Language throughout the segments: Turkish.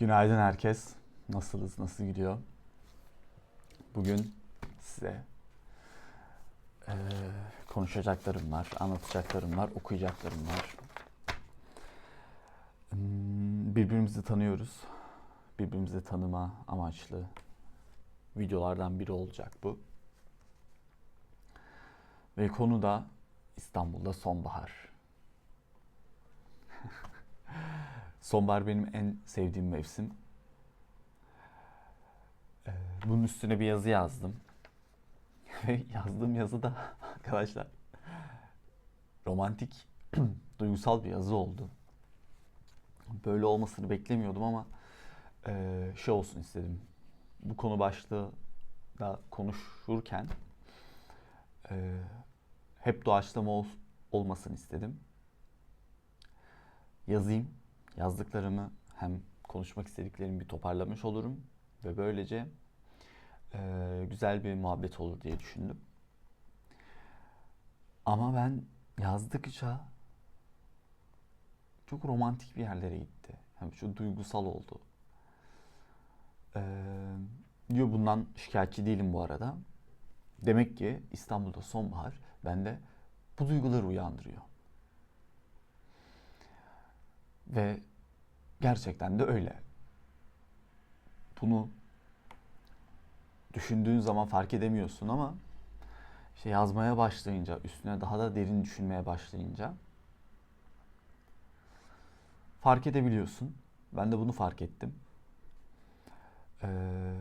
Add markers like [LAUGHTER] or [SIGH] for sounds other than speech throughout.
Günaydın herkes. Nasılsınız? Nasıl gidiyor? Bugün size eee, konuşacaklarım var, anlatacaklarım var, okuyacaklarım var. Hmm, Birbirimizi tanıyoruz. Birbirimizi tanıma amaçlı videolardan biri olacak bu. Ve konu da İstanbul'da sonbahar. Sonbahar benim en sevdiğim mevsim. Ee, Bunun üstüne bir yazı yazdım. [LAUGHS] Ve yazdığım yazı da [LAUGHS] arkadaşlar romantik, [CLEARS THROAT] duygusal bir yazı oldu. Böyle olmasını beklemiyordum ama eee, şey olsun istedim. Bu konu başlığı da konuşurken eee, hep doğaçlama ol- olmasını istedim. Yazayım. Yazdıklarımı hem konuşmak istediklerimi bir toparlamış olurum ve böylece eee, güzel bir muhabbet olur diye düşündüm. Ama ben yazdıkça çok romantik bir yerlere gitti. Hem şu duygusal oldu. Ee, diyor bundan şikayetçi değilim bu arada. Demek ki İstanbul'da sonbahar bende bu duyguları uyandırıyor. Ve gerçekten de öyle. Bunu düşündüğün zaman fark edemiyorsun ama işte yazmaya başlayınca, üstüne daha da derin düşünmeye başlayınca fark edebiliyorsun. Ben de bunu fark ettim. Ee,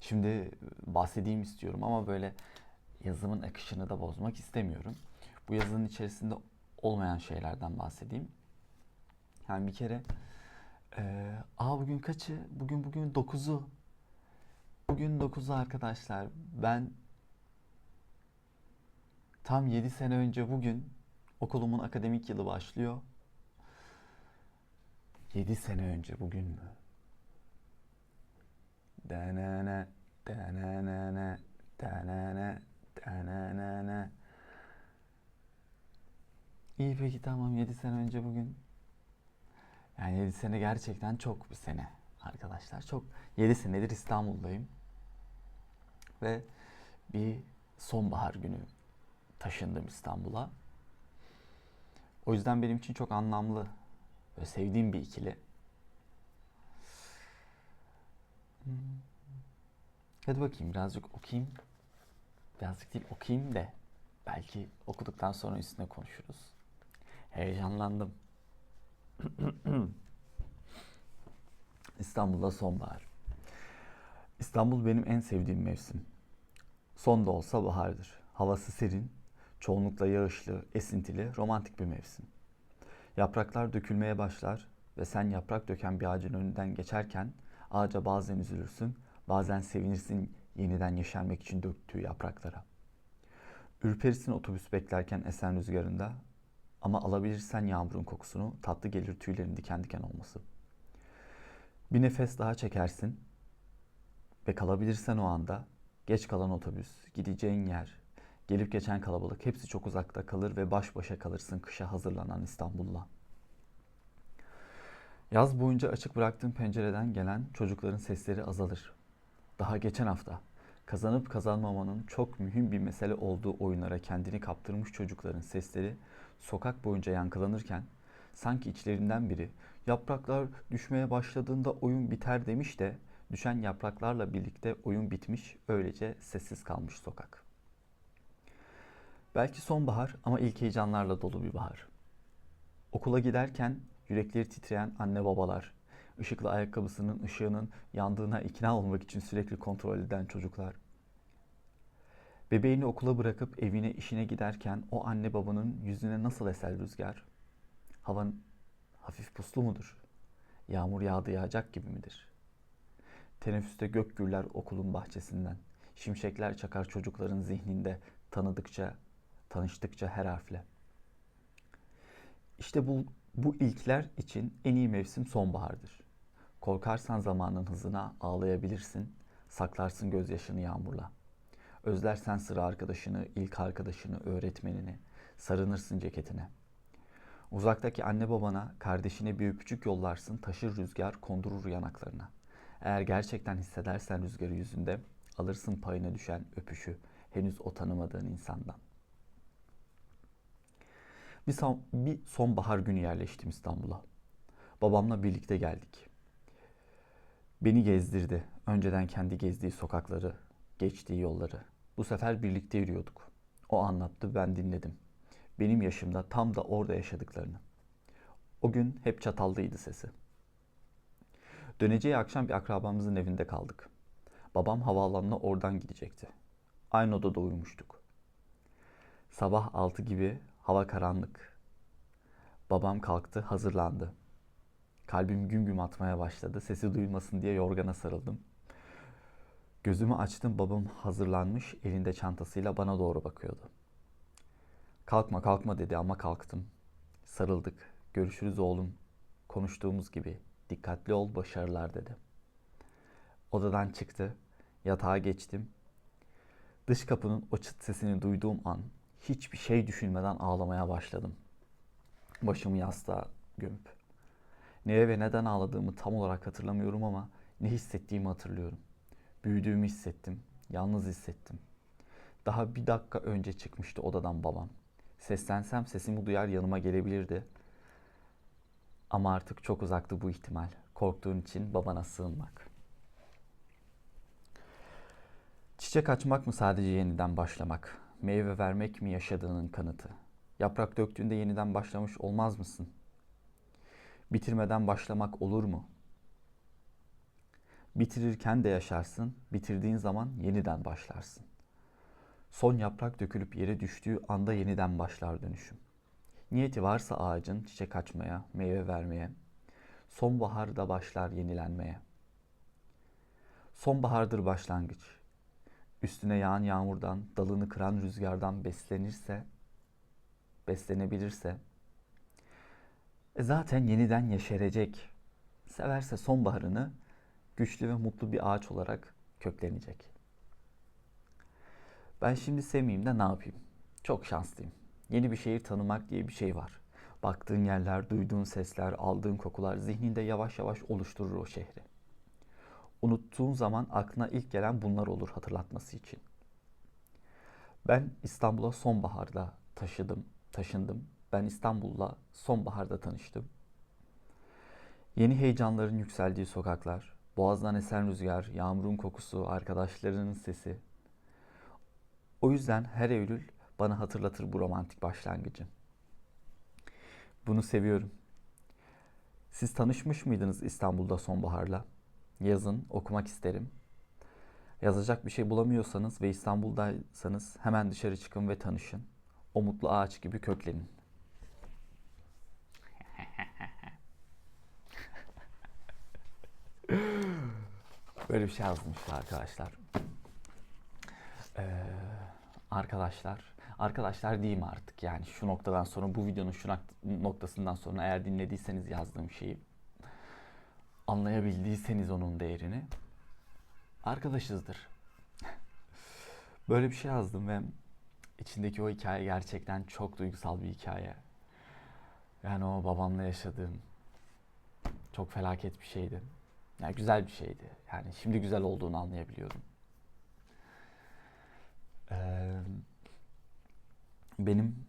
şimdi bahsedeyim istiyorum ama böyle yazımın akışını da bozmak istemiyorum. Bu yazının içerisinde olmayan şeylerden bahsedeyim. Yani bir kere ee, aa bugün kaçı? Bugün bugün 9'u. Bugün 9'u arkadaşlar. Ben tam 7 sene önce bugün okulumun akademik yılı başlıyor. 7 sene önce bugün mü? Denene, denene, denene, denene. İyi peki tamam 7 sene önce bugün. Yani 7 sene gerçekten çok bir sene arkadaşlar. Çok 7 senedir İstanbul'dayım. Ve bir sonbahar günü taşındım İstanbul'a. O yüzden benim için çok anlamlı ve sevdiğim bir ikili. Hmm. Hadi bakayım birazcık okuyayım. Birazcık değil okuyayım da belki okuduktan sonra üstüne konuşuruz. Heyecanlandım. [CLEARS THROAT] İstanbul'da sonbahar. İstanbul benim en sevdiğim mevsim. Son da olsa bahardır. Havası serin, çoğunlukla yağışlı, esintili, romantik bir mevsim. Yapraklar dökülmeye başlar ve sen yaprak döken bir ağacın önünden geçerken ağaca bazen üzülürsün, bazen sevinirsin yeniden yeşermek için döktüğü yapraklara. Ürperirsin otobüs beklerken esen rüzgarında ama alabilirsen yağmurun kokusunu tatlı gelir tüylerin diken diken olması. Bir nefes daha çekersin ve kalabilirsen o anda geç kalan otobüs, gideceğin yer, gelip geçen kalabalık hepsi çok uzakta kalır ve baş başa kalırsın kışa hazırlanan İstanbul'la. Yaz boyunca açık bıraktığın pencereden gelen çocukların sesleri azalır. Daha geçen hafta kazanıp kazanmamanın çok mühim bir mesele olduğu oyunlara kendini kaptırmış çocukların sesleri sokak boyunca yankılanırken sanki içlerinden biri yapraklar düşmeye başladığında oyun biter demiş de düşen yapraklarla birlikte oyun bitmiş öylece sessiz kalmış sokak. Belki sonbahar ama ilk heyecanlarla dolu bir bahar. Okula giderken yürekleri titreyen anne babalar, ışıklı ayakkabısının ışığının yandığına ikna olmak için sürekli kontrol eden çocuklar. Bebeğini okula bırakıp evine işine giderken o anne babanın yüzüne nasıl eser rüzgar? Havan hafif puslu mudur? Yağmur yağdı yağacak gibi midir? Teneffüste gök gürler okulun bahçesinden. Şimşekler çakar çocukların zihninde tanıdıkça, tanıştıkça her harfle. İşte bu, bu ilkler için en iyi mevsim sonbahardır. Korkarsan zamanın hızına ağlayabilirsin, saklarsın gözyaşını yağmurla. Özlersen sıra arkadaşını, ilk arkadaşını, öğretmenini, sarınırsın ceketine. Uzaktaki anne babana, kardeşine bir öpücük yollarsın, taşır rüzgar, kondurur yanaklarına. Eğer gerçekten hissedersen rüzgarı yüzünde, alırsın payına düşen öpüşü, henüz o tanımadığın insandan. Bir, son, bir sonbahar günü yerleştim İstanbul'a. Babamla birlikte geldik. Beni gezdirdi. Önceden kendi gezdiği sokakları, geçtiği yolları. Bu sefer birlikte yürüyorduk. O anlattı, ben dinledim. Benim yaşımda tam da orada yaşadıklarını. O gün hep çatallıydı sesi. Döneceği akşam bir akrabamızın evinde kaldık. Babam havaalanına oradan gidecekti. Aynı odada uyumuştuk. Sabah altı gibi hava karanlık. Babam kalktı, hazırlandı. Kalbim güm güm atmaya başladı. Sesi duyulmasın diye yorgana sarıldım. Gözümü açtım, babam hazırlanmış, elinde çantasıyla bana doğru bakıyordu. Kalkma kalkma dedi ama kalktım. Sarıldık. Görüşürüz oğlum. Konuştuğumuz gibi. Dikkatli ol, başarılar dedi. Odadan çıktı. Yatağa geçtim. Dış kapının o çıt sesini duyduğum an hiçbir şey düşünmeden ağlamaya başladım. Başımı yastığa gömüp. Neye ve neden ağladığımı tam olarak hatırlamıyorum ama ne hissettiğimi hatırlıyorum. Büyüdüğümü hissettim. Yalnız hissettim. Daha bir dakika önce çıkmıştı odadan babam. Seslensem sesimi duyar yanıma gelebilirdi. Ama artık çok uzaktı bu ihtimal. Korktuğun için babana sığınmak. Çiçek açmak mı sadece yeniden başlamak? Meyve vermek mi yaşadığının kanıtı? Yaprak döktüğünde yeniden başlamış olmaz mısın? Bitirmeden başlamak olur mu? Bitirirken de yaşarsın, bitirdiğin zaman yeniden başlarsın. Son yaprak dökülüp yere düştüğü anda yeniden başlar dönüşüm. Niyeti varsa ağacın çiçek açmaya, meyve vermeye, sonbaharda başlar yenilenmeye. Sonbahardır başlangıç. Üstüne yağan yağmurdan, dalını kıran rüzgardan beslenirse, beslenebilirse, e zaten yeniden yeşerecek. Severse sonbaharını güçlü ve mutlu bir ağaç olarak köklenecek. Ben şimdi sevmeyeyim de ne yapayım? Çok şanslıyım. Yeni bir şehir tanımak diye bir şey var. Baktığın yerler, duyduğun sesler, aldığın kokular zihninde yavaş yavaş oluşturur o şehri. Unuttuğun zaman aklına ilk gelen bunlar olur hatırlatması için. Ben İstanbul'a sonbaharda taşıdım, taşındım. Ben İstanbul'la sonbaharda tanıştım. Yeni heyecanların yükseldiği sokaklar, boğazdan esen rüzgar, yağmurun kokusu, arkadaşlarının sesi, o yüzden her Eylül bana hatırlatır bu romantik başlangıcı. Bunu seviyorum. Siz tanışmış mıydınız İstanbul'da sonbaharla? Yazın, okumak isterim. Yazacak bir şey bulamıyorsanız ve İstanbul'daysanız hemen dışarı çıkın ve tanışın. O mutlu ağaç gibi köklenin. Böyle bir şey yazmışlar arkadaşlar. Ee, arkadaşlar, arkadaşlar diyeyim artık yani şu noktadan sonra bu videonun şu noktasından sonra eğer dinlediyseniz yazdığım şeyi anlayabildiyseniz onun değerini arkadaşızdır. [LAUGHS] Böyle bir şey yazdım ve içindeki o hikaye gerçekten çok duygusal bir hikaye. Yani o babamla yaşadığım çok felaket bir şeydi. Yani güzel bir şeydi. Yani şimdi güzel olduğunu anlayabiliyorum. Ee, benim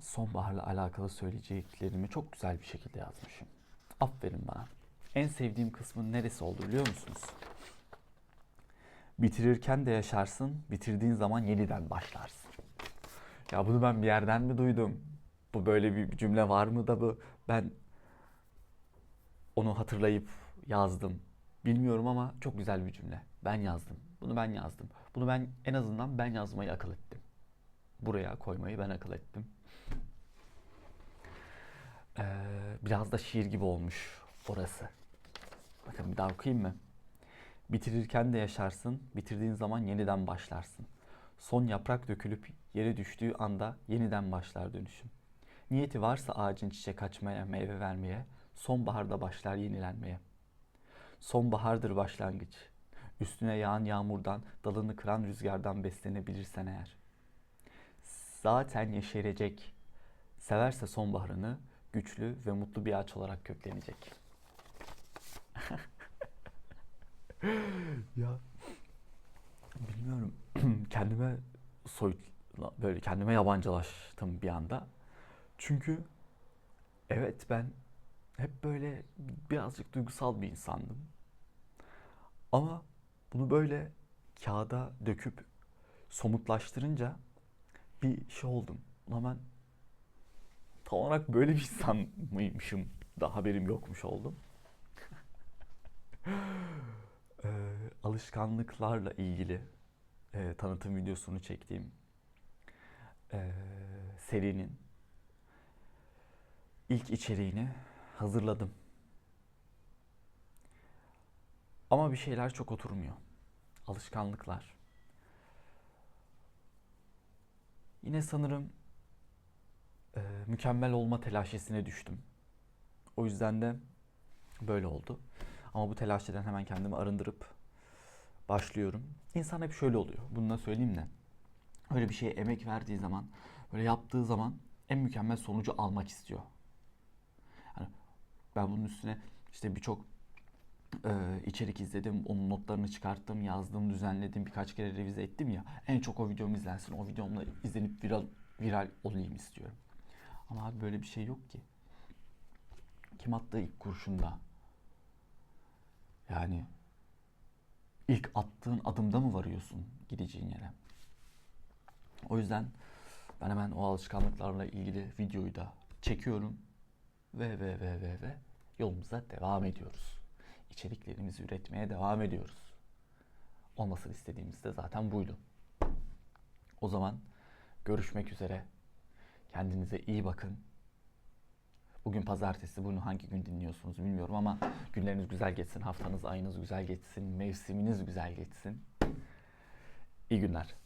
sonbaharla alakalı söyleyeceklerimi çok güzel bir şekilde yazmışım. Aferin bana. En sevdiğim kısmın neresi oldu biliyor musunuz? Bitirirken de yaşarsın, bitirdiğin zaman yeniden başlarsın. Ya bunu ben bir yerden mi duydum? Bu böyle bir cümle var mı da bu ben onu hatırlayıp yazdım. Bilmiyorum ama çok güzel bir cümle. Ben yazdım. Bunu ben yazdım. Bunu ben en azından ben yazmayı akıl ettim. Buraya koymayı ben akıl ettim. Ee, biraz da şiir gibi olmuş orası. Bakın bir daha okuyayım mı? Bitirirken de yaşarsın, bitirdiğin zaman yeniden başlarsın. Son yaprak dökülüp yere düştüğü anda yeniden başlar dönüşüm. Niyeti varsa ağacın çiçek açmaya, meyve vermeye, sonbaharda başlar yenilenmeye. Sonbahardır başlangıç. Üstüne yağan yağmurdan, dalını kıran rüzgardan beslenebilirsen eğer. Zaten yeşerecek. Severse sonbaharını, güçlü ve mutlu bir ağaç olarak köklenecek. [LAUGHS] ya bilmiyorum [CLEARS THROAT] kendime soyut böyle kendime yabancılaştım bir anda. Çünkü evet ben hep böyle birazcık duygusal bir insandım. Ama bunu böyle kağıda döküp somutlaştırınca bir şey oldum. Ulan ben tam olarak böyle bir insan mıymışım da haberim yokmuş oldum. [LAUGHS] Ee, alışkanlıklarla ilgili e, tanıtım videosunu çektiğim e, serinin ilk içeriğini hazırladım. Ama bir şeyler çok oturmuyor. Alışkanlıklar. Yine sanırım e, mükemmel olma telaşesine düştüm. O yüzden de böyle oldu. Ama bu telaşeden hemen kendimi arındırıp başlıyorum. İnsan hep şöyle oluyor. Bunu da söyleyeyim de. Öyle bir şeye emek verdiği zaman, böyle yaptığı zaman en mükemmel sonucu almak istiyor. Ben bunun üstüne işte birçok e, içerik izledim, onun notlarını çıkarttım, yazdım, düzenledim, birkaç kere revize ettim ya. En çok o videom izlensin, o videomla izlenip viral, viral olayım istiyorum. Ama abi böyle bir şey yok ki. Kim attı ilk kurşunda? Yani ilk attığın adımda mı varıyorsun gideceğin yere? O yüzden ben hemen o alışkanlıklarla ilgili videoyu da çekiyorum ve ve ve ve ve yolumuza devam ediyoruz. İçeriklerimizi üretmeye devam ediyoruz. Olmasını istediğimiz de zaten buydu. O zaman görüşmek üzere. Kendinize iyi bakın. Bugün pazartesi, bunu hangi gün dinliyorsunuz bilmiyorum ama günleriniz güzel geçsin, haftanız, ayınız güzel geçsin, mevsiminiz güzel geçsin. İyi günler.